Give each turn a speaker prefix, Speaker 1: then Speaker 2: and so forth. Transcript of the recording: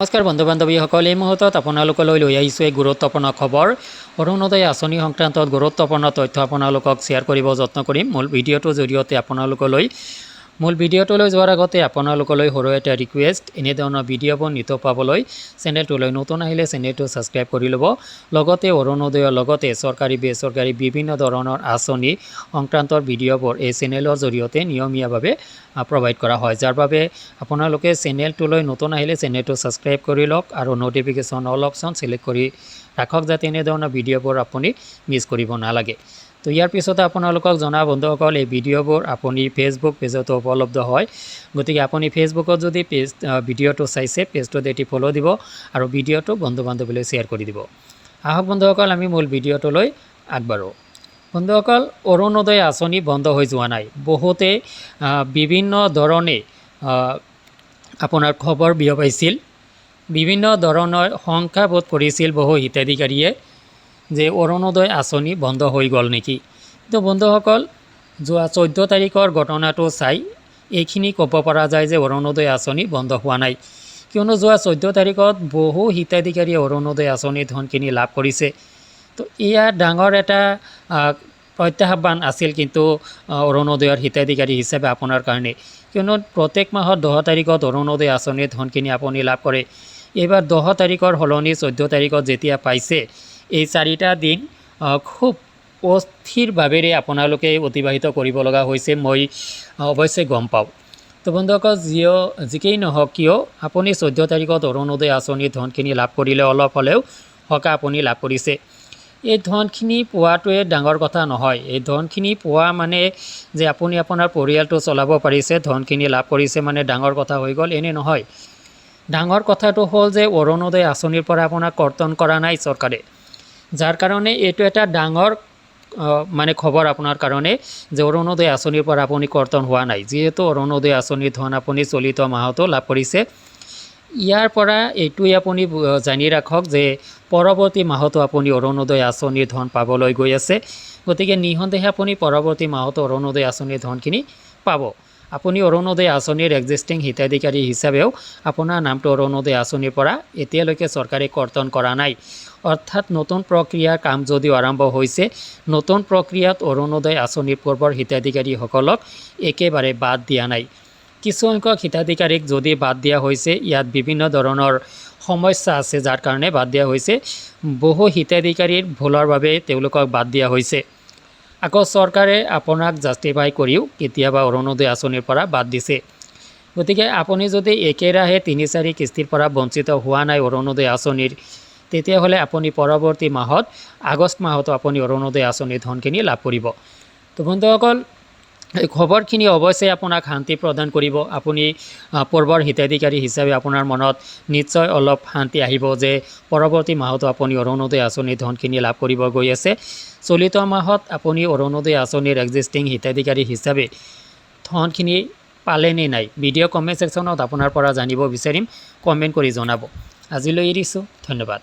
Speaker 1: নমস্কাৰ বন্ধু বান্ধৱীসকল এই মুহূৰ্তত আপোনালোকলৈ লৈ আহিছোঁ এক গুৰুত্বপূৰ্ণ খবৰ। অৰুণোদয় আঁচনি সংক্ৰান্তত গুৰুত্বপূৰ্ণ তথ্য আপোনালোকক শ্বেয়াৰ কৰিব যত্ন কৰিম। মূল ভিডিঅ'টোৰ জৰিয়তে আপোনালোকলৈ মূল ভিডিঅ'টোলৈ যোৱাৰ আগতে আপোনালোকলৈ সৰু এটা ৰিকুৱেষ্ট এনেধৰণৰ ভিডিঅ'বোৰ নিতৌ পাবলৈ চেনেলটোলৈ নতুন আহিলে চেনেলটো ছাবস্ক্ৰাইব কৰি ল'ব। লগতে অৰুণোদয়ৰ লগতে চৰকাৰী, বেচৰকাৰী বিভিন্ন ধৰণৰ আঁচনি সংক্ৰান্তৰ ভিডিঅ'বোৰ এই চেনেলৰ জৰিয়তে নিয়মীয়াভাৱে প্ৰভাইড কৰা হয়। যাৰ বাবে আপোনালোকে চেনেলটোলৈ নতুন আহিলে চেনেলটো ছাবস্ক্ৰাইব কৰি লওক আৰু ন'টিফিকেশ্যন অল অপশ্যন ছিলেক্ট কৰি ৰাখক, যাতে এনেধৰণৰ ভিডিঅ'বোৰ আপুনি মিছ কৰিব নালাগে। তো ইয়াৰ পিছতে আপোনালোকক জনা বন্ধুসকল, এই ভিডিঅ'বোৰ আপুনি ফেচবুক পেজতো উপলব্ধ হয়। গতিকে আপুনি ফেচবুকত যদি পেজ ভিডিঅ'টো চাইছে, পেজটোত এটি ফ'ল' দিব আৰু ভিডিঅ'টো বন্ধু বান্ধৱীলৈ শ্বেয়াৰ কৰি দিব। আহক বন্ধুসকল, আমি মূল ভিডিঅ'টোলৈ আগবাঢ়োঁ। বন্ধুসকল, অৰুণোদয় আঁচনি বন্ধ হৈ যোৱা নাই। বহুতে বিভিন্ন ধৰণে আপোনাৰ খবৰ বিয়পাইছিল। বিভিন্ন ধৰণৰ শংকাবোধ কৰিছিল বহু হিতাধিকাৰীয়ে। যে অৰুণোদয় আঁচনি বন্ধ হৈ গ'ল নেকি? তো বন্ধুসকল, যোৱা চৈধ্য তাৰিখৰ ঘটনাটো চাই এইখিনি ক'ব পৰা যায় যে অৰুণোদয় আঁচনি বন্ধ হোৱা নাই। কিয়নো যোৱা চৈধ্য তাৰিখত বহু হিতাধিকাৰীয়ে অৰুণোদয় আঁচনি ধনখিনি লাভ কৰিছে। তো এয়া ডাঙৰ এটা প্ৰত্যাহ্বান আছিল কিন্তু অৰুণোদয়ৰ হিতাধিকাৰী হিচাপে আপোনাৰ কাৰণে। কিয়নো প্ৰত্যেক মাহত দহ তাৰিখত অৰুণোদয় আঁচনিৰ ধনখিনি আপুনি লাভ কৰে। এইবাৰ দহ তাৰিখৰ সলনি চৈধ্য তাৰিখত যেতিয়া পাইছে এই চাৰিটা দিন খুব অস্থিৰ ভাৱেৰে আপোনালোকে অতিবাহিত কৰিব লগা হৈছে, মই অৱশ্যে গম পাওঁ। তো বন্ধুসকল যিও যিকেই নহওক কিয়, আপুনি চৈধ্য তাৰিখত অৰুণোদয় আঁচনিৰ ধনখিনি লাভ কৰিলে অলপ হ'লেও সকাহ আপুনি লাভ কৰিছে। এই ধনখিনি পোৱাটোৱে ডাঙৰ কথা নহয়। এই ধনখিনি পোৱা মানে যে আপুনি আপোনাৰ পৰিয়ালটো চলাব পাৰিছে, ধনখিনি লাভ কৰিছে মানে ডাঙৰ কথা হৈ গ'ল, এনে নহয়। ডাঙৰ কথাটো হ'ল যে অৰুণোদয় আঁচনিৰ পৰা আপোনাক কৰ্তন কৰা নাই চৰকাৰে। যাৰ কাৰণে এইটো এটা ডাঙৰ মানে খবৰ আপোনাৰ কাৰণে যে অৰুণোদয় আঁচনিৰ পৰা আপুনি কৰ্তন হোৱা নাই। যিহেতু অৰুণোদয় আঁচনিৰ ধন আপুনি চলিত মাহতো লাভ কৰিছে। ইয়াৰ পৰা এইটোৱে আপুনি জানি ৰাখক যে পৰৱৰ্তী মাহতো আপুনি অৰুণোদয় আঁচনিৰ ধন পাবলৈ গৈ আছে। গতিকে নিঃসন্দেহে আপুনি পৰৱৰ্তী মাহতো অৰুণোদয় আঁচনিৰ ধনখিনি পাব। আপুনি অৰুণোদয় আঁচনিৰ এক্সিষ্টিং হিতাধিকাৰী হিচাপেও আপোনাৰ নামটো অৰুণোদয় আঁচনিৰ পৰা এতিয়ালৈকে চৰকাৰে কৰ্তন কৰা নাই। অৰ্থাৎ নতুন প্ৰক্ৰিয়াৰ কাম যদিও আৰম্ভ হৈছে, নতুন প্ৰক্ৰিয়াত অৰুণোদয় আঁচনিৰ পূৰ্বৰ হিতাধিকাৰীসকলক একেবাৰে বাদ দিয়া নাই। কিছুসংখ্যক হিতাধিকাৰীক যদি বাদ দিয়া হৈছে, ইয়াত বিভিন্ন ধৰণৰ সমস্যা আছে, যাৰ কাৰণে বাদ দিয়া হৈছে। বহু হিতাধিকাৰীৰ ভুলৰ বাবে তেওঁলোকক বাদ দিয়া হৈছে। আকৌ চৰকাৰে আপোনাক জাষ্টিফাই কৰিও কেতিয়াবা অৰুণোদয় আঁচনিৰ পৰা বাদ দিছে। গতিকে আপুনি যদি একেৰাহে তিনি চাৰি কিস্তিৰ পৰা বঞ্চিত হোৱা নাই অৰুণোদয় আঁচনিৰ তেতিয়াহ'লে আপুনি পৰৱৰ্তী মাহত, আগষ্ট মাহতো আপুনি অৰুণোদয় আঁচনিৰ ধনখিনি লাভ কৰিব। তো বন্ধুসকল খবৰখিনি অৱশ্যে আপোনাক শান্তি প্ৰদান কৰিব। আপুনি পূৰ্বৰ হিতাধিকাৰী হিচাপে আপোনাৰ মনত নিশ্চয় অলপ শান্তি আহিব যে পৰৱৰ্তী মাহতো আপুনি অৰুণোদয় আঁচনিৰ ধনখিনি লাভ কৰিব গৈ আছে। চলিত মাহত আপুনি অৰুণোদয় আঁচনিৰ এক্সিষ্টিং হিতাধিকাৰী হিচাপে ধনখিনি পালে নে নাই? ভিডিঅ' কমেণ্ট ছেকশ্যনত আপোনাৰ পৰা জানিব বিচাৰিম। কমেণ্ট কৰি জনাব। আজিলৈ এৰিছোঁ। ধন্যবাদ।